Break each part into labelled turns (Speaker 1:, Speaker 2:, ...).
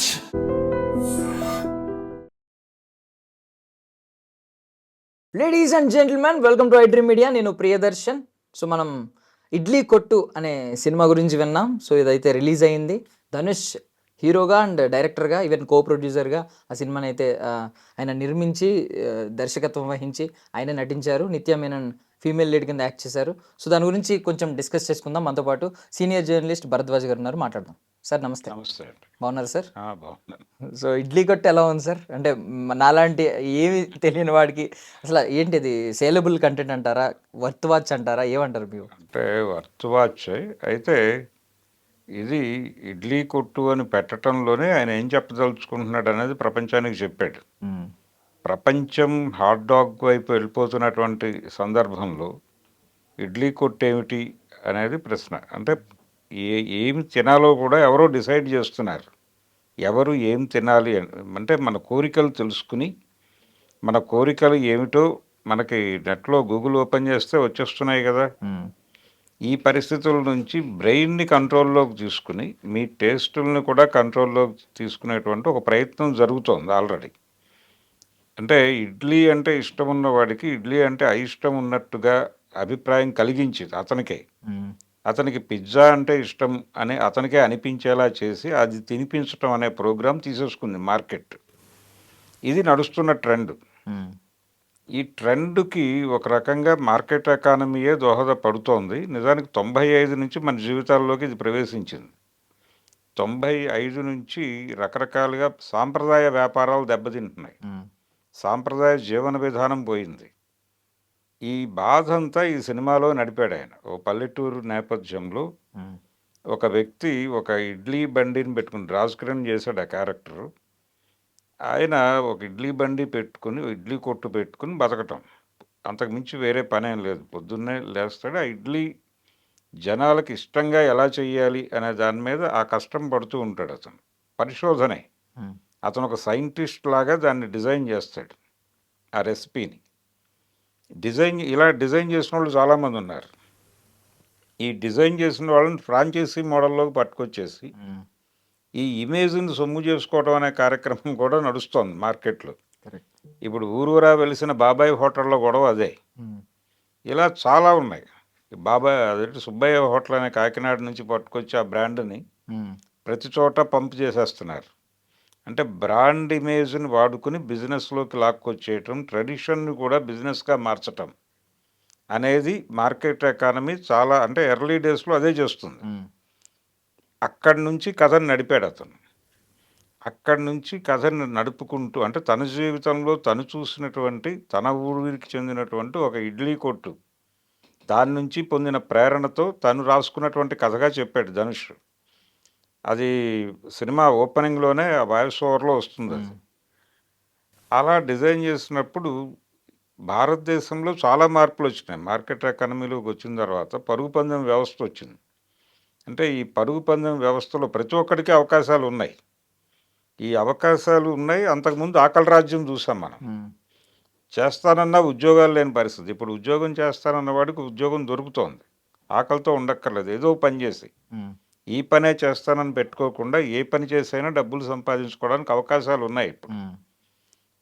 Speaker 1: Raj
Speaker 2: ladies and gentlemen welcome to iDream media నేను Priyadarshan. So మనం ఇడ్లీ కొట్టు అనే సినిమా గురించి విన్నాం. సో ఇదైతే రిలీజ్ అయింది. ధనుష్ హీరోగా అండ్ డైరెక్టర్గా ఈవెన్ కో ప్రొడ్యూసర్గా ఆ సినిమాని అయితే ఆయన నిర్మించి దర్శకత్వం వహించి ఆయన నటించారు. నిత్య మేనన్ ఫీమేల్ లీడ్ కింద యాక్ట్ చేశారు. సో దాని గురించి కొంచెం డిస్కస్ చేసుకుందాం. మనతో పాటు సీనియర్ జర్నలిస్ట్ భరద్వాజ్ గారు ఉన్నారు. మాట్లాడదాం. సార్ నమస్తే.
Speaker 3: నమస్తే అండి.
Speaker 2: బాగున్నారు సార్?
Speaker 3: బాగున్నాను.
Speaker 2: సో ఇడ్లీ కొట్టు ఎలా ఉంది సార్? అంటే నాలాంటి ఏమి తెలియని వాడికి అసలు ఏంటిది? సేలబుల్ కంటెంట్ అంటారా? వర్త్ వాచ్ అంటారా? ఏమంటారు మీరు?
Speaker 3: అంటే వర్త్ వాచ్ అయితే ఇది ఇడ్లీ కొట్టు అని పెట్టడంలోనే ఆయన ఏం చెప్పదలుచుకుంటున్నాడు అనేది ప్రపంచానికి చెప్పాడు. ప్రపంచం హాట్ డాగ్ వైపు వెళ్ళిపోతున్నటువంటి సందర్భంలో ఇడ్లీ కొట్టు ఏమిటి అనేది ప్రశ్న. అంటే ఏ ఏమి తినాలో కూడా ఎవరో డిసైడ్ చేస్తున్నారు. ఎవరు ఏం తినాలి అంటే మన కోరికలు తెలుసుకుని మన కోరికలు ఏమిటో మనకి నెట్లో గూగుల్ ఓపెన్ చేస్తే వచ్చేస్తున్నాయి కదా. ఈ పరిస్థితుల నుంచి బ్రెయిన్ని కంట్రోల్లోకి తీసుకుని మీ టేస్టులను కూడా కంట్రోల్లోకి తీసుకునేటువంటి ఒక ప్రయత్నం జరుగుతోంది ఆల్రెడీ. అంటే ఇడ్లీ అంటే ఇష్టం ఉన్న వాడికి ఇడ్లీ అంటే అయిష్టం ఉన్నట్టుగా అభిప్రాయం కలిగించింది అతనికే. అతనికి పిజ్జా అంటే ఇష్టం అని అతనికే అనిపించేలా చేసి అది తినిపించడం అనే ప్రోగ్రాం తీసేసుకుంది మార్కెట్. ఇది నడుస్తున్న ట్రెండ్. ఈ ట్రెండ్కి ఒక రకంగా మార్కెట్ ఎకానమీయే దోహదపడుతోంది. నిజానికి తొంభై ఐదు నుంచి మన జీవితాల్లోకి ఇది ప్రవేశించింది. తొంభై ఐదు నుంచి రకరకాలుగా సాంప్రదాయ వ్యాపారాలు దెబ్బతింటున్నాయి. సాంప్రదాయ జీవన విధానం పోయింది. ఈ బాధ అంతా ఈ సినిమాలో నడిపాడు ఆయన. ఓ పల్లెటూరు నేపథ్యంలో ఒక వ్యక్తి ఒక ఇడ్లీ బండిని పెట్టుకుని రాజ్ కిరణ్ చేశాడు ఆ క్యారెక్టరు. ఆయన ఒక ఇడ్లీ బండి పెట్టుకుని ఇడ్లీ కొట్టు పెట్టుకుని బతకటం. అంతకు మించి వేరే పనేం లేదు. పొద్దున్నే లేస్తాడు. ఆ ఇడ్లీ జనాలకు ఇష్టంగా ఎలా చేయాలి అనే దాని మీద ఆ కష్టం పడుతూ ఉంటాడు అతను. పరిశోధనే. అతను ఒక సైంటిస్ట్ లాగా దాన్ని డిజైన్ చేస్తాడు. ఆ రెసిపీని. డిజైన్ ఇలా డిజైన్ చేసిన వాళ్ళు చాలామంది ఉన్నారు. ఈ డిజైన్ చేసిన వాళ్ళని ఫ్రాంచైజీ మోడల్లోకి పట్టుకొచ్చేసి ఈ ఇమేజ్ని సొమ్ము చేసుకోవడం అనే కార్యక్రమం కూడా నడుస్తోంది మార్కెట్లో. ఇప్పుడు ఊరూరా వెలిసిన బాబాయ్ హోటల్లో గొడవ అదే. ఇలా చాలా ఉన్నాయి. బాబాయ్ అదేంటి సుబ్బయ్య హోటల్ అనే కాకినాడ నుంచి పట్టుకొచ్చి ఆ బ్రాండ్ని ప్రతి చోట పంప్ చేసేస్తున్నారు. అంటే బ్రాండ్ ఇమేజ్ని వాడుకుని బిజినెస్లోకి లాక్కొచ్చేయటం ట్రెడిషన్ని కూడా బిజినెస్గా మార్చటం అనేది మార్కెట్ ఎకానమీ చాలా అంటే ఎర్లీ డేస్లో అదే చేస్తుంది. అక్కడి నుంచి కథను నడిపాడు అతను. అక్కడి నుంచి కథను నడుపుకుంటూ అంటే తన జీవితంలో తను చూసినటువంటి తన ఊరికి చెందినటువంటి ఒక ఇడ్లీ కొట్టు దాని నుంచి పొందిన ప్రేరణతో తను రాసుకున్నటువంటి కథగా చెప్పాడు ధనుష్. అది సినిమా ఓపెనింగ్లోనే ఆ వాయిస్ ఓవర్లో వస్తుంది అది. అలా డిజైన్ చేసినప్పుడు భారతదేశంలో చాలా మార్పులు వచ్చినాయి. మార్కెట్ ఎకానమీలోకి వచ్చిన తర్వాత పరుగు పందెం వ్యవస్థ వచ్చింది. అంటే ఈ పరుగు పందెం వ్యవస్థలో ప్రతి ఒక్కడికి అవకాశాలు ఉన్నాయి. ఈ అవకాశాలు ఉన్నాయి. అంతకుముందు ఆకలి రాజ్యం చూసాం మనం. చేస్తానన్నా ఉద్యోగాలు లేని పరిస్థితి. ఇప్పుడు ఉద్యోగం చేస్తానన్న వాడికి ఉద్యోగం దొరుకుతోంది. ఆకలితో ఉండక్కర్లేదు. ఏదో పని చేసి. ఈ పనే చేస్తానని పెట్టుకోకుండా ఏ పని చేసైనా డబ్బులు సంపాదించుకోవడానికి అవకాశాలు ఉన్నాయి ఇప్పుడు.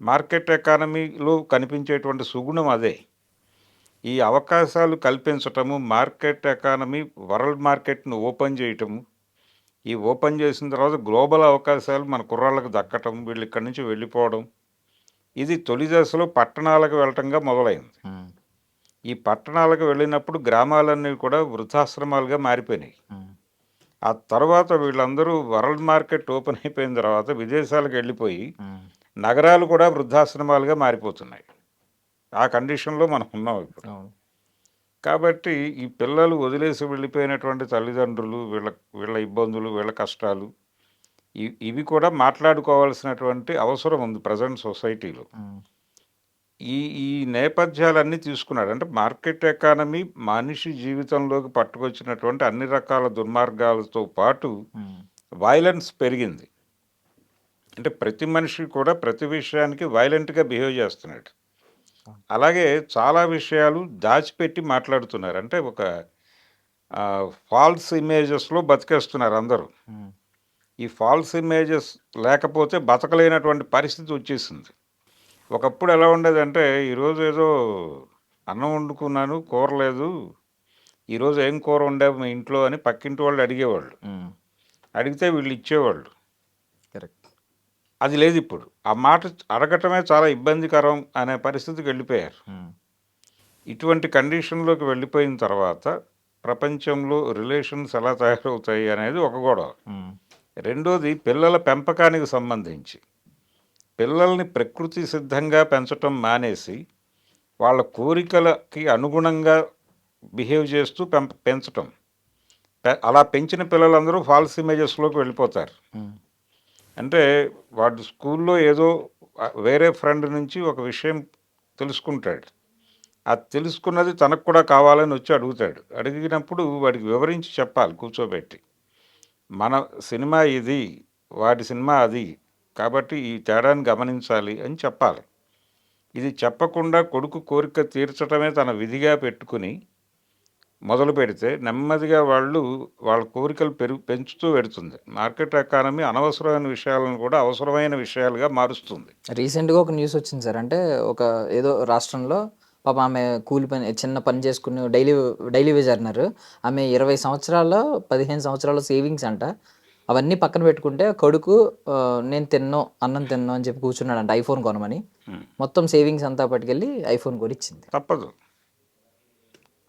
Speaker 3: మార్కెట్ ఎకానమీలో కనిపించేటువంటి సుగుణం అదే. ఈ అవకాశాలు కల్పించటము మార్కెట్ ఎకానమీ వరల్డ్ మార్కెట్ను ఓపెన్ చేయటము ఈ ఓపెన్ చేసిన తర్వాత గ్లోబల్ అవకాశాలు మన కుర్రాళ్ళకు దక్కటం వీళ్ళు ఇక్కడి నుంచి వెళ్ళిపోవడం ఇది తొలి దశలో పట్టణాలకు వెళ్ళటంగా మొదలైంది. ఈ పట్టణాలకు వెళ్ళినప్పుడు గ్రామాలన్నీ కూడా వృద్ధాశ్రమాలుగా మారిపోయినాయి. ఆ తర్వాత వీళ్ళందరూ వరల్డ్ మార్కెట్ ఓపెన్ అయిపోయిన తర్వాత విదేశాలకు వెళ్ళిపోయి నగరాలు కూడా వృద్ధాశ్రమాలుగా మారిపోతున్నాయి. ఆ కండిషన్లో మనం ఉన్నాం ఇప్పుడు. కాబట్టి ఈ పిల్లలు వదిలేసి వెళ్ళిపోయినటువంటి తల్లిదండ్రులు వీళ్ళ వీళ్ళ ఇబ్బందులు వీళ్ళ కష్టాలు ఇవి కూడా మాట్లాడుకోవాల్సినటువంటి అవసరం ఉంది ప్రజెంట్ సొసైటీలో. ఈ ఈ నేపథ్యాలన్నీ తీసుకున్నాడు అంటే మార్కెట్ ఎకానమీ మనిషి జీవితంలోకి పట్టుకొచ్చినటువంటి అన్ని రకాల దుర్మార్గాలతో పాటు వైలెన్స్ పెరిగింది. అంటే ప్రతి మనిషి కూడా ప్రతి విషయానికి వైలెంట్గా బిహేవ్ చేస్తున్నాడు. అలాగే చాలా విషయాలు దాచిపెట్టి మాట్లాడుతున్నారు. అంటే ఒక ఫాల్స్ ఇమేజెస్లో బతికేస్తున్నారు అందరూ. ఈ ఫాల్స్ ఇమేజెస్ లేకపోతే బతకలేనటువంటి పరిస్థితి వచ్చేసింది. ఒకప్పుడు ఎలా ఉండేదంటే ఈరోజు ఏదో అన్నం వండుకున్నాను కూర లేదు. ఈరోజు ఏం కూర వండావు మీ ఇంట్లో అని పక్కింటి వాళ్ళు అడిగేవాళ్ళు. అడిగితే వీళ్ళు ఇచ్చేవాళ్ళు.
Speaker 2: కరెక్ట్.
Speaker 3: అది లేదు ఇప్పుడు. ఆ మాట అడగటమే చాలా ఇబ్బందికరం అనే పరిస్థితికి వెళ్ళిపోయారు. ఇటువంటి కండిషన్లోకి వెళ్ళిపోయిన తర్వాత ప్రపంచంలో రిలేషన్స్ ఎలా తయారవుతాయి అనేది ఒక గొడవ. రెండోది పిల్లల పెంపకానికి సంబంధించి. పిల్లల్ని ప్రకృతి సిద్ధంగా పెంచటం మానేసి వాళ్ళ కోరికలకి అనుగుణంగా బిహేవ్ చేస్తూ పెంప పెంచటం. అలా పెంచిన పిల్లలందరూ ఫాల్స్ ఇమేజెస్లోకి వెళ్ళిపోతారు. అంటే వాడు స్కూల్లో ఏదో వేరే ఫ్రెండ్ నుంచి ఒక విషయం తెలుసుకుంటాడు. ఆ తెలుసుకున్నది తనకు కూడా కావాలని వచ్చి అడుగుతాడు. అడిగినప్పుడు వాడికి వివరించి చెప్పాలి కూర్చోబెట్టి. మన సినిమా ఇది వాడి సినిమా అది కాబట్టి ఈ తేడాన్ని గమనించాలి అని చెప్పాలి. ఇది చెప్పకుండా కొడుకు కోరిక తీర్చడమే తన విధిగా పెట్టుకుని మొదలు పెడితే నెమ్మదిగా వాళ్ళు వాళ్ళ కోరికలు పెరుగు పెంచుతూ పెడుతుంది మార్కెట్ ఎకానమీ అనవసరమైన విషయాలను కూడా అవసరమైన విషయాలుగా మారుస్తుంది.
Speaker 2: రీసెంట్గా ఒక న్యూస్ వచ్చింది సార్. అంటే ఒక ఏదో రాష్ట్రంలో పాప ఆమె కూలి పని చిన్న పని చేసుకుని డైలీ డైలీ వేజ్ అన్నారు. ఆమె ఇరవై సంవత్సరాల్లో పదిహేను సంవత్సరాల సేవింగ్స్ అంట. అవన్నీ పక్కన పెట్టుకుంటే కొడుకు నేను తిన్నో అన్నం తిన్నో అని చెప్పి కూర్చున్నాడంట ఐఫోన్ కొనమని. మొత్తం సేవింగ్స్ అంతా పట్టుకెళ్ళి ఐఫోన్ కొని ఇచ్చింది
Speaker 3: తప్పదు.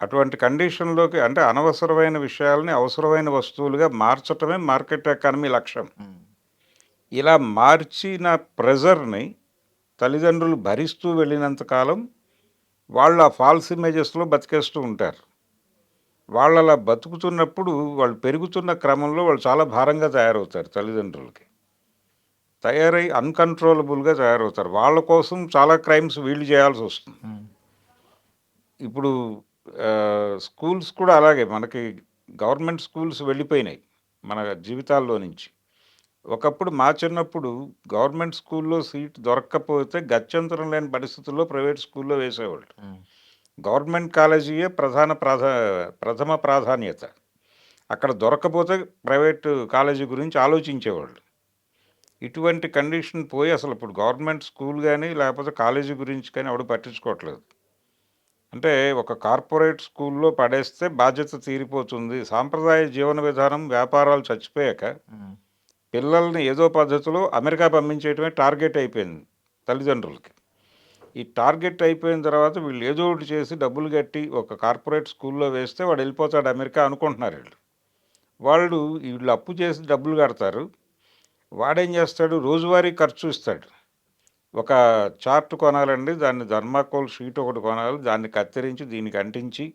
Speaker 3: అటువంటి కండిషన్లోకి అంటే అనవసరమైన విషయాల్ని అవసరమైన వస్తువులుగా మార్చటమే మార్కెట్ ఎకానమీ లక్ష్యం. ఇలా మార్చిన ప్రెజర్ని తల్లిదండ్రులు భరిస్తూ వెళ్ళినంత కాలం వాళ్ళు ఆ ఫాల్స్ ఇమేజెస్లో బతికేస్తూ ఉంటారు. వాళ్ళు అలా బతుకుతున్నప్పుడు వాళ్ళు పెరుగుతున్న క్రమంలో వాళ్ళు చాలా భారంగా తయారవుతారు తల్లిదండ్రులకి. తయారై అన్కంట్రోలబుల్గా తయారవుతారు. వాళ్ళ కోసం చాలా క్రైమ్స్ వీళ్ళు చేయాల్సి వస్తుంది. ఇప్పుడు స్కూల్స్ కూడా అలాగే మనకి గవర్నమెంట్ స్కూల్స్ వెళ్ళిపోయినాయి మన జీవితాల్లో నుంచి. ఒకప్పుడు మా చిన్నప్పుడు గవర్నమెంట్ స్కూల్లో సీట్ దొరక్కపోతే గత్యంతరం లేని పరిస్థితుల్లో ప్రైవేట్ స్కూల్లో వేసేవాళ్ళు. గవర్నమెంట్ కాలేజీయే ప్రధాన ప్రాధా ప్రథమ ప్రాధాన్యత. అక్కడ దొరకకపోతే ప్రైవేట్ కాలేజీ గురించి ఆలోచించేవాళ్ళు. ఇటువంటి కండిషన్ పోయి అసలు ఇప్పుడు గవర్నమెంట్ స్కూల్ కానీ లేకపోతే కాలేజీ గురించి కానీ ఎవడు పట్టించుకోవట్లేదు. అంటే ఒక కార్పొరేట్ స్కూల్లో పడేస్తే బాధ్యత తీరిపోతుంది. సాంప్రదాయ జీవన విధానం వ్యాపారాలు చచ్చిపోయాక పిల్లల్ని ఏదో పద్ధతిలో అమెరికా పంపించేయటమే టార్గెట్ అయిపోయింది తల్లిదండ్రులకి. ఈ టార్గెట్ అయిపోయిన తర్వాత వీళ్ళు ఏదో ఒకటి చేసి డబ్బులు కట్టి ఒక కార్పొరేట్ స్కూల్లో వేస్తే వాడు వెళ్ళిపోతాడు అమెరికా అనుకుంటున్నారు వీళ్ళు. వాళ్ళు వీళ్ళు అప్పు చేసి డబ్బులు కడతారు. వాడేం చేస్తాడు? రోజువారీ ఖర్చు ఇస్తాడు. ఒక చార్ట్ కొనాలండి. దాన్ని ధర్మాకోల్ షీట్ ఒకటి కొనాలి. దాన్ని కత్తిరించి దీనికి అంటించి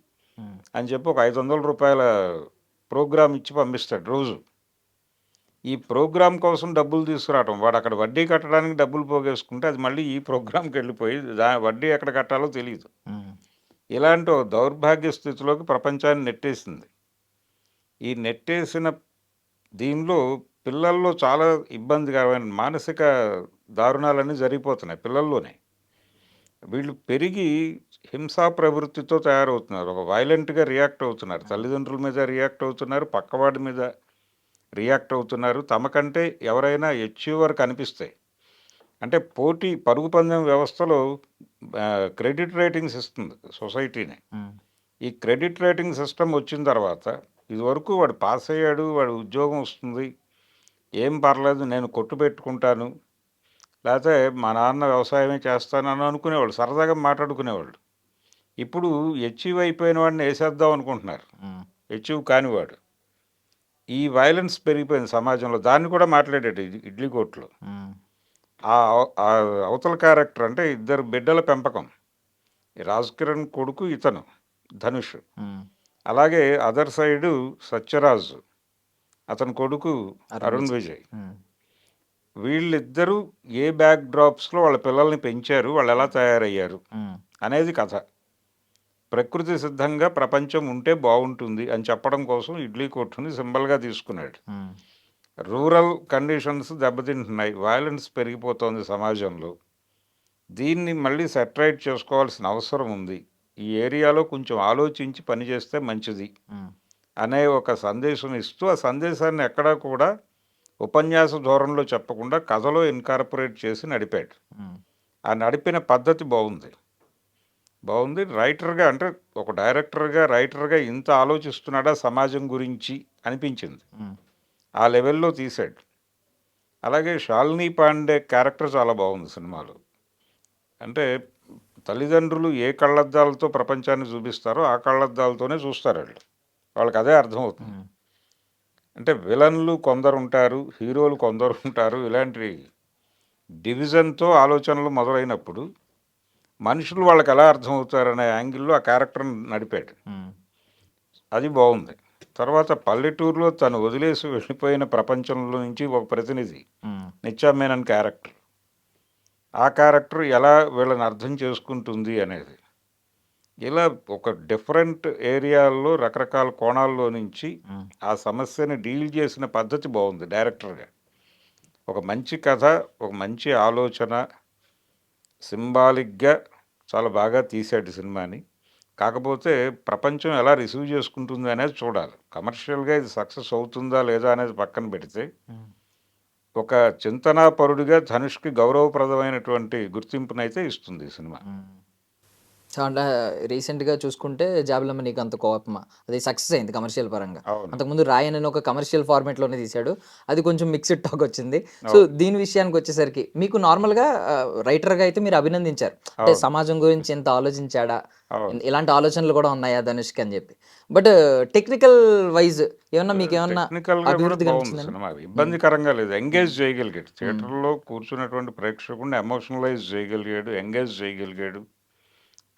Speaker 3: అని చెప్పి ఒక ఐదు వందల రూపాయల ప్రోగ్రామ్ ఇచ్చి పంపిస్తాడు రోజు. ఈ ప్రోగ్రామ్ కోసం డబ్బులు తీసుకురావటం వాడు అక్కడ వడ్డీ కట్టడానికి డబ్బులు పోగేసుకుంటే అది మళ్ళీ ఈ ప్రోగ్రామ్కి వెళ్ళిపోయి దా వడ్డీ ఎక్కడ కట్టాలో తెలియదు ఇలాంటి దౌర్భాగ్య స్థితిలోకి ప్రపంచాన్ని నెట్టేసింది. ఈ నెట్టేసిన దీనిలో పిల్లల్లో చాలా ఇబ్బందికరమైన మానసిక దారుణాలన్నీ జరిగిపోతున్నాయి పిల్లల్లోనే. వీళ్ళు పెరిగి హింసా ప్రవృత్తితో తయారవుతున్నారు. ఒక వైలెంట్గా రియాక్ట్ అవుతున్నారు. తల్లిదండ్రుల మీద రియాక్ట్ అవుతున్నారు. పక్కవాడి మీద రియాక్ట్ అవుతున్నారు. తమకంటే ఎవరైనా అచీవర్ కనిపిస్తాయి అంటే పోటీ పరుగు పందెం వ్యవస్థలో క్రెడిట్ రేటింగ్స్ ఇస్తుంది సొసైటీని. ఈ క్రెడిట్ రేటింగ్ సిస్టమ్ వచ్చిన తర్వాత ఇదివరకు వాడు పాస్ అయ్యాడు వాడు ఉద్యోగం వస్తుంది ఏం పర్లేదు నేను కొట్టు పెట్టుకుంటాను లేకపోతే మా నాన్న వ్యవసాయమే చేస్తానని అనుకునేవాళ్ళు సరదాగా మాట్లాడుకునేవాళ్ళు ఇప్పుడు అచీవ్ అయిపోయిన వాడిని వేసేద్దాం అనుకుంటున్నారు. అచీవ్ కానివాడు. ఈ వైలెన్స్ పెరిగిపోయింది సమాజంలో. దాన్ని కూడా మాట్లాడాడు ఇడ్- ఇడ్లీ కోర్టులో ఆ అవ- ఆ అవతల క్యారెక్టర్ అంటే ఇద్దరు బిడ్డల పెంపకం. రాజ్ కిరణ్ కొడుకు ఇతను ధనుష్. అలాగే అదర్ సైడు సత్యరాజ్. అతని కొడుకు
Speaker 2: అరుణ్
Speaker 3: అరుణ్ విజయ్. వీళ్ళిద్దరూ ఏ బ్యాక్ డ్రాప్స్లో వాళ్ళ పిల్లల్ని పెంచారు వాళ్ళు ఎలా తయారయ్యారు అనేది కథ. ప్రకృతి సిద్ధంగా ప్రపంచం ఉంటే బాగుంటుంది అని చెప్పడం కోసం ఇడ్లీ కొట్టుని సింబల్గా తీసుకున్నాడు. రూరల్ కండిషన్స్ దెబ్బతింటున్నాయి వైలెన్స్ పెరిగిపోతోంది సమాజంలో. దీన్ని మళ్ళీ సెటరైట్ చేసుకోవాల్సిన అవసరం ఉంది. ఈ ఏరియాలో కొంచెం ఆలోచించి పనిచేస్తే మంచిది అనే ఒక సందేశం ఇస్తూ ఆ సందేశాన్ని ఎక్కడా కూడా ఉపన్యాస ధోరణిలో చెప్పకుండా కథలో ఇన్కార్పొరేట్ చేసి నడిపాడు. ఆ నడిపిన పద్ధతి బాగుంది. బాగుంది. రైటర్గా అంటే ఒక డైరెక్టర్గా రైటర్గా ఇంత ఆలోచిస్తున్నాడా సమాజం గురించి అనిపించింది. ఆ లెవెల్లో తీశాడు అలాగే శాలిని పాండే క్యారెక్టర్ చాలా బాగుంది సినిమాలో. అంటే తల్లిదండ్రులు ఏ కళ్ళద్దాలతో ప్రపంచాన్ని చూపిస్తారో ఆ కళ్ళద్దాలతోనే చూస్తారు వాళ్ళు. వాళ్ళకి అదే అర్థమవుతుంది. అంటే విలన్లు కొందరు ఉంటారు హీరోలు కొందరు ఉంటారు ఇలాంటి డివిజన్తో ఆలోచనలు మొదలైనప్పుడు మనుషులు వాళ్ళకి ఎలా అర్థమవుతారనే యాంగిల్లో ఆ క్యారెక్టర్ని నడిపాడు. అది బాగుంది. తర్వాత పల్లెటూరులో తను వదిలేసి వెళ్ళిపోయిన ప్రపంచంలో నుంచి ఒక ప్రతినిధి నిత్యామేనన్ క్యారెక్టర్. ఆ క్యారెక్టర్ ఎలా వీళ్ళని అర్థం చేసుకుంటుంది అనేది. ఇలా ఒక డిఫరెంట్ ఏరియాల్లో రకరకాల కోణాల్లో నుంచి ఆ సమస్యని డీల్ చేసిన పద్ధతి బాగుంది డైరెక్టర్గా. ఒక మంచి కథ ఒక మంచి ఆలోచన సింబాలిక్గా చాలా బాగా తీశాడు సినిమాని. కాకపోతే ప్రపంచం ఎలా రిసీవ్ చేసుకుంటుంది అనేది చూడాలి. కమర్షియల్గా ఇది సక్సెస్ అవుతుందా లేదా అనేది పక్కన పెడితే ఒక చింతనాపరుడిగా ధనుష్కి గౌరవప్రదమైనటువంటి గుర్తింపునైతే ఇస్తుంది ఈ సినిమా.
Speaker 2: సో అంటే రీసెంట్గా చూసుకుంటే జాబిలమ్మ నీకు అంత కోపమా? అది సక్సెస్ అయింది కమర్షియల్ పరంగా. అంతకుముందు రాయన్ అని ఒక కమర్షియల్ ఫార్మేట్లోనే తీశాడు. అది కొంచెం మిక్స్డ్ టాక్ వచ్చింది. సో దీని విషయానికి వచ్చేసరికి మీకు నార్మల్గా రైటర్గా అయితే మీరు అభినందించారు. అంటే. సమాజం గురించి ఎంత ఆలోచించాడా? ఇలాంటి ఆలోచనలు కూడా ఉన్నాయా ధనుష్కి అని చెప్పి. బట్ టెక్నికల్ వైజ్ ఏమన్నా మీకు ఏమన్నా
Speaker 3: గా
Speaker 2: అభివృద్ధి
Speaker 3: ఇబ్బందికరంగా లేదు. ఎంగేజ్ చేయగలిగాడు. థియేటర్లో కూర్చున్నటువంటి ప్రేక్షకుడిని ఎమోషనలైజ్ చేయగలిగాడు ఎంగేజ్ చేయగలిగాడు.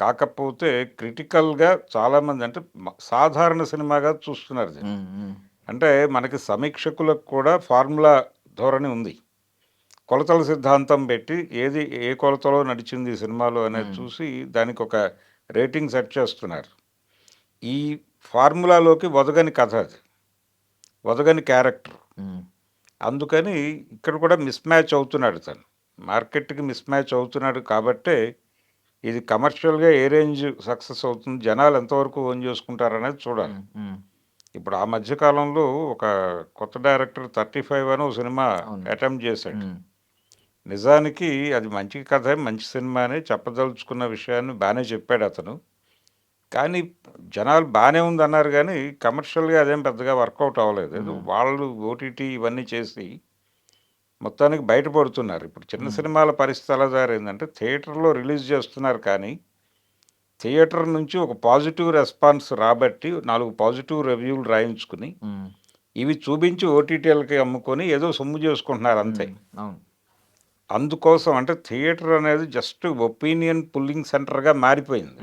Speaker 3: కాకపోతే క్రిటికల్గా చాలామంది అంటే సాధారణ సినిమాగా చూస్తున్నారు. అంటే మనకి సమీక్షకులకు కూడా ఫార్ములా ధోరణి ఉంది. కొలతల సిద్ధాంతం పెట్టి ఏది ఏ కొలతలో నడిచింది ఈ సినిమాలో అనేది చూసి దానికి ఒక రేటింగ్ సెట్ చేస్తున్నారు. ఈ ఫార్ములాలోకి వదగని కథ అది. వదగని క్యారెక్టర్. అందుకని ఇక్కడ కూడా మిస్ మ్యాచ్ అవుతున్నాడు తను. మార్కెట్కి మిస్ మ్యాచ్ అవుతున్నాడు కాబట్టే ఇది కమర్షియల్గా ఏ రేంజ్ సక్సెస్ అవుతుంది జనాలు ఎంతవరకు ఓన్ చేసుకుంటారనేది చూడాలి
Speaker 2: మ్మ్, మ్మ్.
Speaker 3: ఇప్పుడు ఆ మధ్య కాలంలో ఒక కొత్త డైరెక్టర్ థర్టీ ఫైవ్ అని ఒక సినిమా. అటెంప్ట్ చేశాడు. నిజానికి అది మంచి కథ మంచి సినిమానే చెప్పదలుచుకున్న విషయాన్ని బాగానే చెప్పాడు అతను కానీ జనాలు బాగానే ఉంది అన్నారు కానీ కమర్షియల్గా అదేం పెద్దగా వర్కౌట్ అవ్వలేదు వాళ్ళు ఓటీటీ ఇవన్నీ చేసి మొత్తానికి బయటపడుతున్నారు. ఇప్పుడు చిన్న సినిమాల పరిస్థితి ఎలా జారైందంటే థియేటర్లో రిలీజ్ చేస్తున్నారు కానీ థియేటర్ నుంచి ఒక పాజిటివ్ రెస్పాన్స్ రాబట్టి నాలుగు పాజిటివ్ రివ్యూలు రాయించుకుని. ఇవి చూపించి ఓటీటీలకి అమ్ముకొని ఏదో సొమ్ము చేసుకుంటున్నారు అంతే. అందుకోసం అంటే థియేటర్ అనేది జస్ట్ ఒపీనియన్ పుల్లింగ్ సెంటర్గా మారిపోయింది.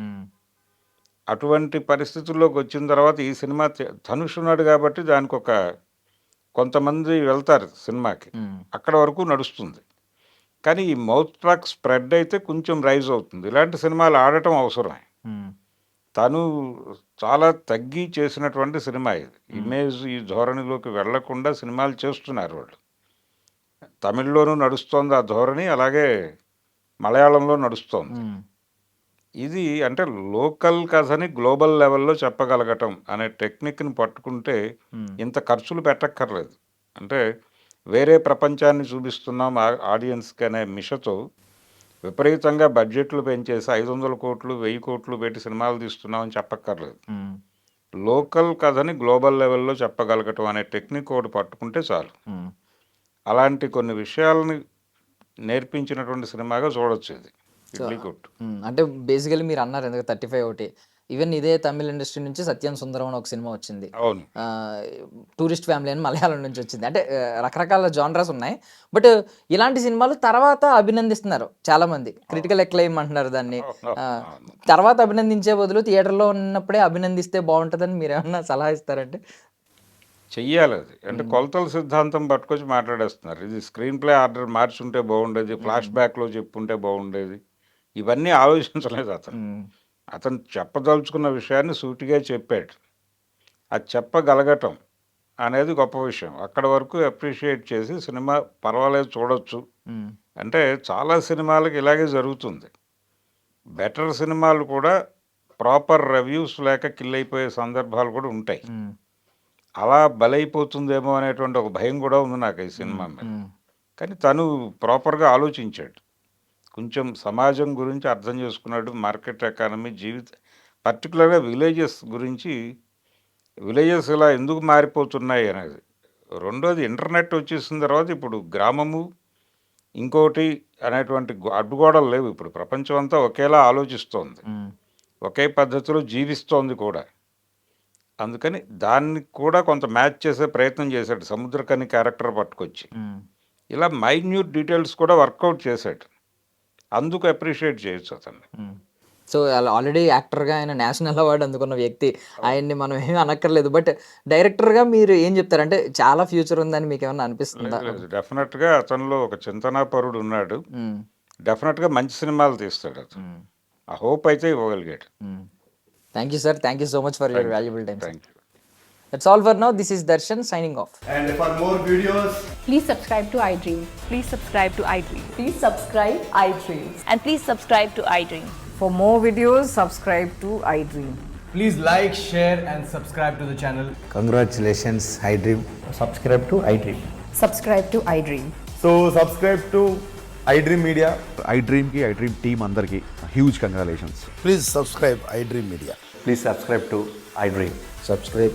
Speaker 3: అటువంటి పరిస్థితుల్లోకి వచ్చిన తర్వాత ఈ సినిమా ధనుష్ ఉన్నాడు కాబట్టి దానికి ఒక కొంతమంది వెళ్తారు సినిమాకి. అక్కడ వరకు నడుస్తుంది. కానీ ఈ మౌత్ ట్రాక్ స్ప్రెడ్ అయితే కొంచెం రైజ్ అవుతుంది. ఇలాంటి సినిమాలు ఆడటం అవసరమే. తను చాలా తగ్గి చేసినటువంటి సినిమా ఇది. ఇమేజ్ ఈ ధోరణిలోకి వెళ్ళకుండా సినిమాలు చేస్తున్నారు వాళ్ళు. తమిళ్ళోనూ నడుస్తోంది ఆ ధోరణి అలాగే మలయాళంలో నడుస్తోంది. ఇది అంటే లోకల్ కథని గ్లోబల్ లెవెల్లో చెప్పగలగటం అనే టెక్నిక్ని పట్టుకుంటే. ఇంత ఖర్చులు పెట్టక్కర్లేదు అంటే వేరే ప్రపంచాన్ని చూపిస్తున్నాం ఆ- ఆడియన్స్కి అనే మిషతో విపరీతంగా బడ్జెట్లు పెంచేసి ఐదు వందల కోట్లు వెయ్యి కోట్లు పెట్టి సినిమాలు తీస్తున్నామని చెప్పక్కర్లేదు. లోకల్ కథని గ్లోబల్ లెవెల్లో చెప్పగలగటం అనే టెక్నిక్ ఒకటి పట్టుకుంటే చాలు. అలాంటి కొన్ని విషయాలని నేర్పించినటువంటి సినిమాగా చూడొచ్చు ఇది.
Speaker 2: అంటే బేసికలీ మీరు అన్నారు ఎందుకు థర్టీ ఫైవ్ ఒకటి. ఈవెన్ ఇదే తమిళ ఇండస్ట్రీ నుంచి సత్యం సుందరం అని ఒక సినిమా వచ్చింది. టూరిస్ట్ ఫ్యామిలీ అని మలయాళం నుంచి వచ్చింది. అంటే రకరకాల జానరాస్ ఉన్నాయి. బట్ ఇలాంటి సినిమాలు తర్వాత అభినందిస్తున్నారు చాలా మంది క్రిటికల్ ఎక్లైమ్ అంటున్నారు దాన్ని. తర్వాత అభినందించే బదులు థియేటర్లో ఉన్నప్పుడే అభినందిస్తే బాగుంటుందని మీరు ఏమన్నా సలహా ఇస్తారంటే?
Speaker 3: చెయ్యాలి అది. అంటే కొలతల సిద్ధాంతం పట్టుకొచ్చి మాట్లాడేస్తున్నారు. ఇది స్క్రీన్ ప్లే ఆర్డర్ మార్చుంటే బాగుండేది ఫ్లాష్ బ్యాక్లో చెప్పుంటే బాగుండేది. ఇవన్నీ ఆలోచించలేదు అతను. అతను చెప్పదలుచుకున్న విషయాన్ని సూటిగా చెప్పాడు. అది చెప్పగలగటం అనేది గొప్ప విషయం. అక్కడ వరకు అప్రిషియేట్ చేసి సినిమా పర్వాలేదు చూడొచ్చు. అంటే చాలా సినిమాలకు ఇలాగే జరుగుతుంది. బెటర్ సినిమాలు కూడా ప్రాపర్ రివ్యూస్ లేక కిల్ అయిపోయే సందర్భాలు కూడా ఉంటాయి. అలా బలైపోతుందేమో అనేటువంటి ఒక భయం కూడా ఉంది నాకు ఈ సినిమా మీద. కానీ తను ప్రాపర్గా ఆలోచించాడు. కొంచెం సమాజం గురించి అర్థం చేసుకున్నాడు మార్కెట్ ఎకానమీ జీవిత పర్టికులర్గా విలేజెస్ గురించి. విలేజెస్ ఇలా ఎందుకు మారిపోతున్నాయి అనేది. రెండోది ఇంటర్నెట్ వచ్చేసిన తర్వాత ఇప్పుడు గ్రామము ఇంకోటి అనేటువంటి అడ్డుగోడలు లేవు ఇప్పుడు. ప్రపంచం అంతా ఒకేలా ఆలోచిస్తోంది. ఒకే పద్ధతిలో జీవిస్తోంది కూడా. అందుకని దాన్ని కూడా కొంత మ్యాచ్ చేసే ప్రయత్నం చేశాడు. సముద్రకని క్యారెక్టర్ పట్టుకొచ్చి. ఇలా మైన్యూట్ డీటెయిల్స్ కూడా వర్కౌట్ చేశాడు. అందుకు అప్రిషియేట్ చేయొచ్చు అతన్ని.
Speaker 2: సో ఆల్రెడీ యాక్టర్గా ఆయన నేషనల్ అవార్డు అందుకున్న వ్యక్తి ఆయన్ని మనం ఏమీ అనక్కర్లేదు. బట్ డైరెక్టర్గా మీరు ఏం చెప్తారంటే చాలా ఫ్యూచర్ ఉందని మీకు ఏమన్నా అనిపిస్తుందా?
Speaker 3: డెఫినెట్గా అతనిలో ఒక చింతనాపరుడు ఉన్నాడు. డెఫినెట్గా మంచి సినిమాలు తీస్తాడు అతను. ఆ హోప్ అయితే ఇవ్వగలిగాడు.
Speaker 2: Thank you sir. Thank you so much for your valuable time
Speaker 3: thank you
Speaker 2: That's all for now this is Darshan signing off
Speaker 1: And for more videos,
Speaker 4: Please subscribe to iDream. Please subscribe to iDream.
Speaker 5: Please subscribe iDreams.
Speaker 4: And please subscribe to iDream.
Speaker 5: For more videos, subscribe to iDream.
Speaker 1: please like, share, and subscribe to the channel.
Speaker 6: Congratulations, iDream.
Speaker 7: subscribe to iDream.
Speaker 5: Subscribe to iDream.
Speaker 1: So, subscribe to iDream Media.
Speaker 8: I డ్రీమ్కి I dream team అందరికీ huge congratulations
Speaker 6: Please subscribe iDream Media.
Speaker 7: Please subscribe to iDream.
Speaker 6: Subscribe